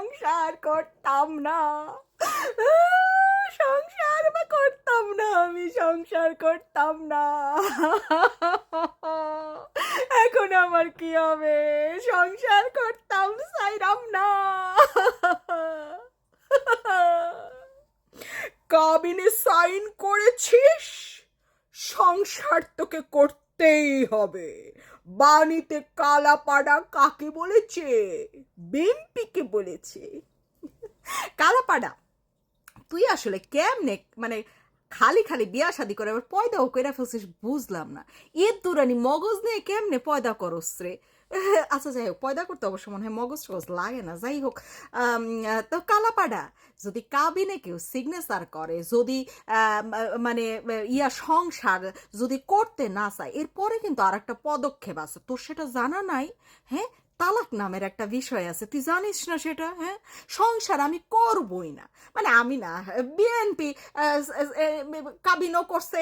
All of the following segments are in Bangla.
সংসার করতাম না। সংসার বা করতাম না আমি, সংসার করতাম না। এখন আমার কি হবে? সংসার করতাম, সাইরাম না। কাবিনে সাইন করেছিস? সংসার তোকে করতেই হবে। বাণীতে কালাপাড়া কাকে বলেছে? বিম্পিকে বলেছে। কালাপাড়া, তুই আসলে কেমনে মানে খালি খালি বিয়া শাদি করে আবার পয়দাও কইরা ফেলছিস বুঝলাম না। এর দুরানি মগজ নিয়ে কেমনে পয়দা করস রে? আচ্ছা যাই হোক, পয়দা করতে অবশ্য মনে হয় মগজ টগজ লাগে না, যাই হোক তো কালাপাড়া, যদি কাবিনে কেউ সিগনেচার করে, যদি মানে ইয়া সংসার যদি করতে না চায়, এরপরে কিন্তু আর একটা পদক্ষেপ আছে। তোর সেটা জানা নাই হ্যাঁ? তালাক নামের একটা বিষয় আছে। তুই জানিস না সেটা? হ্যাঁ? সংসার আমি করবই না। মানে আমি না বিএনপি কাবিনও করছে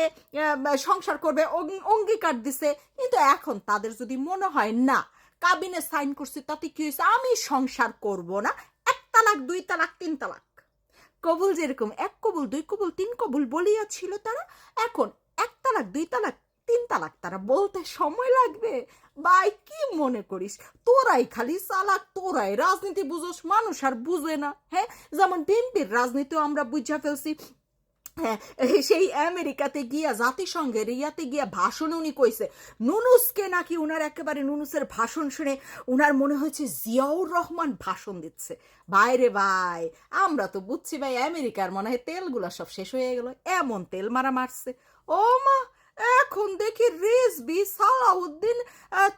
সংসার করবে অঙ্গীকার দিছে। কিন্তু এখন তাদের যদি মনে হয়, না, কাবিনে সাইন করছি, তাতে কি হয়েছে? আমি সংসার করব না। এক তালাক, দুই তালাক, তিন তালাক। কবুল যেরকম, এক কবুল, দুই কবুল, তিন কবুল বলিয়া ছিল তারা। এখন এক তালাক, দুই তালাক তিন তালাক তারা বলতে সময় লাগবে। ভাই কি মনে করিস? তোরাই খালি চালাক তোরাই রাজনীতি বুঝোস মানুষ আর বুঝে না হ্যাঁ? যেমন বিএনপির রাজনীতিও আমরা বুঝা ফেলছি। হ্যাঁ, সেই আমেরিকাতে গিয়া জাতিসংঘের ইয়াতে গিয়া ভাষণ উনি কইছে। নুনুসকে নাকি উনার একেবারে নুনুসের ভাষণ শুনে উনার মনে হয়েছে জিয়াউর রহমান ভাষণ দিচ্ছে। বাইরে ভাই আমরা তো বুঝছি ভাই আমেরিকার মনে হয় তেলগুলা সব শেষ হয়ে গেল এমন তেল মারা মারছে। ও মা এখন দেখি রেসবি সালাউদ্দিন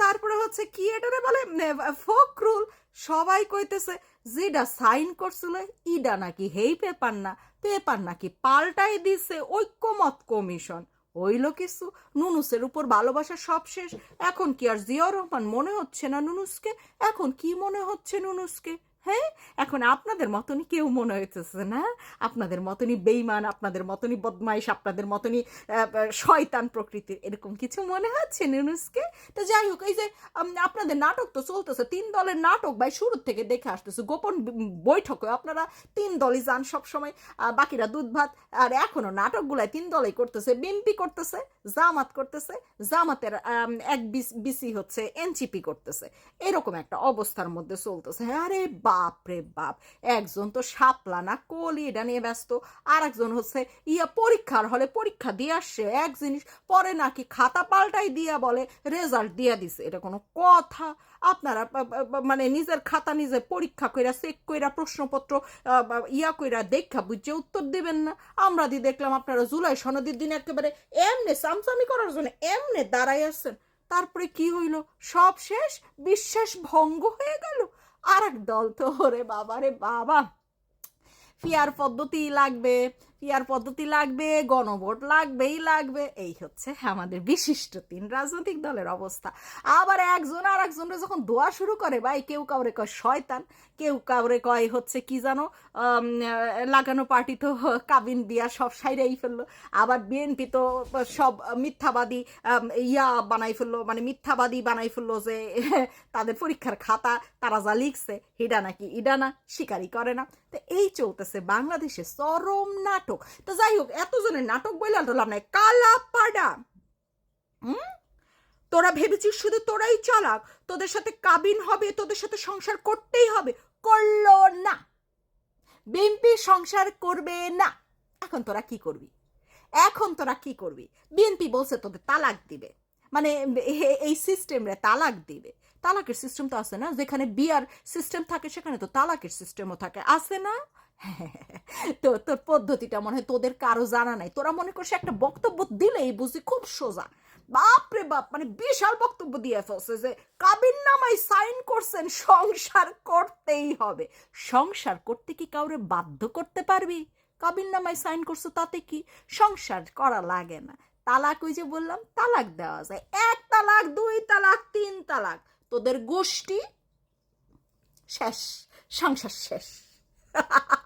তারপরে হচ্ছে কি এটারে বলে? ফখরুল। সবাই কইতেছে যেটা সাইন করছিল, ইডা নাকি হেই পেপার না, পেপার নাকি পাল্টাই দিছে ঐক্যমত কমিশন। হইল কিছু। নুনুসের উপর ভালোবাসা সব শেষ। এখন কি আর জিয়াউর রহমান মনে হচ্ছে না নুনুসকে? এখন কি মনে হচ্ছে নুনুসকে? হ্যাঁ এখন আপনাদের মতনই কেউ মনে হইতেছে না। আপনাদের মতনই বেইমান আপনাদের মতনই বদমাইশ, আপনাদের মতনই শয়তান প্রকৃতির, এরকম কিছু মনে হচ্ছে নুনুসকে? তো যাই হোক, এই যে আপনাদের নাটক তো চলতেছে, তিন দলের নাটক ভাই শুরু থেকে দেখে আসতেছে। গোপন বৈঠকে আপনারা তিন দলই যান সবসময় বাকিরা দুধ ভাত, আর এখনও নাটকগুলাই তিন দলই করতেছে। বিএনপি করতেছে, জামাত করতেছে, জামাতের এক বিসি হচ্ছে এনসিপি করতেছে। এরকম একটা অবস্থার মধ্যে চলতেছে। হ্যাঁ আরে বাপ রে বাপ, একজন তো সাপলা না, কলি এটা নিয়ে ব্যস্ত। আর একজন হচ্ছে ইয়া পরীক্ষার হলে পরীক্ষা দিয়ে আসছে, এক জিনিস পরে নাকি খাতা পাল্টাই দিয়া বলে রেজাল্ট দিয়া দিছে। এটা কোনো কথা। আপনারা মানে নিজের খাতা নিজে পরীক্ষা কইরা চেক কইরা, প্রশ্নপত্র ইয়া কইরা দেখা বুঝে উত্তর দিবেন না। আমরা দি দেখলাম আপনারা জুলাই সনদির দিন একেবারে এমনে সামসামি করার জন্য এমনে দাঁড়াই আসছেন তারপরে কি হইল? সব শেষ, বিশ্বাস ভঙ্গ হয়ে গেল। আর এক দল তো ওরে বাবা রে বাবা। ফিয়ার পদ্ধতি লাগবে। ফিয়ার পদ্ধতি লাগবে? গণভোট লাগবেই লাগবে। এই হচ্ছে আমাদের বিশিষ্ট তিন রাজনৈতিক দলের অবস্থা। আবার একজন আর একজনরা যখন দোয়া শুরু করে, ভাই, কেউ কাউরে কয় শয়তান, কেউ কাউরে কয় হচ্ছে কি জানো লাগানো পার্টি তো কাবিন দিয়া সব সাইরাই ফেলল। আবার বিএনপি তো সব মিথ্যাবাদী ইয়া বানাই ফেলল মানে মিথ্যাবাদী বানাই ফেলল যে তাদের পরীক্ষার খাতা, তারা যা লিখছে, হিডা নাকি ইডা না, স্বীকারই করে না। তো এই চলতেছে বাংলাদেশে চরম নাটক। তো যাই হোক এতজনের নাটক বলে আর লাভ নাই। কালা পাডা। হুম? তোরা ভেবেছিস শুধু তোরাই চালাক? তোদের সাথে কাবিন হবে, তোদের সাথে সংসার করতেই হবে। করল না। বিএনপি সংসার করবে না। এখন তোরা কি করবি? এখন তোরা কি করবি? বিএনপি বলছে তোদের তালাক দিবে। মানে এই সিস্টেমরে তালাক দিবে। তালাকের সিস্টেম তো আছে না? যেখানে বিয়ার সিস্টেম থাকে, সেখানে তো তালাকের সিস্টেমও থাকে। আছে না? তো, তোর পদ্ধতিটা মনে হয় তোদের কারও জানা নাই। তোরা মনে করছে একটা বক্তব্য দিলেই বুঝি খুব সোজা। বাপরে বাপ মানে বিশাল বক্তব্য দিয়ে ফেলছে যে কাবিন নামাই সাইন করছেন, সংসার করতেই হবে। সংসার করতে কি কাউরে বাধ্য করতে পারবি? কাবিন নামাই সাইন করছ তাতে কি? সংসার করা লাগে না। তালাক ওই যে বললাম, তালাক দেওয়া যায়। এক তালাক, দুই তালাক, তিন তালাক। তোদের গোষ্ঠী শেষ, সংসার শেষ।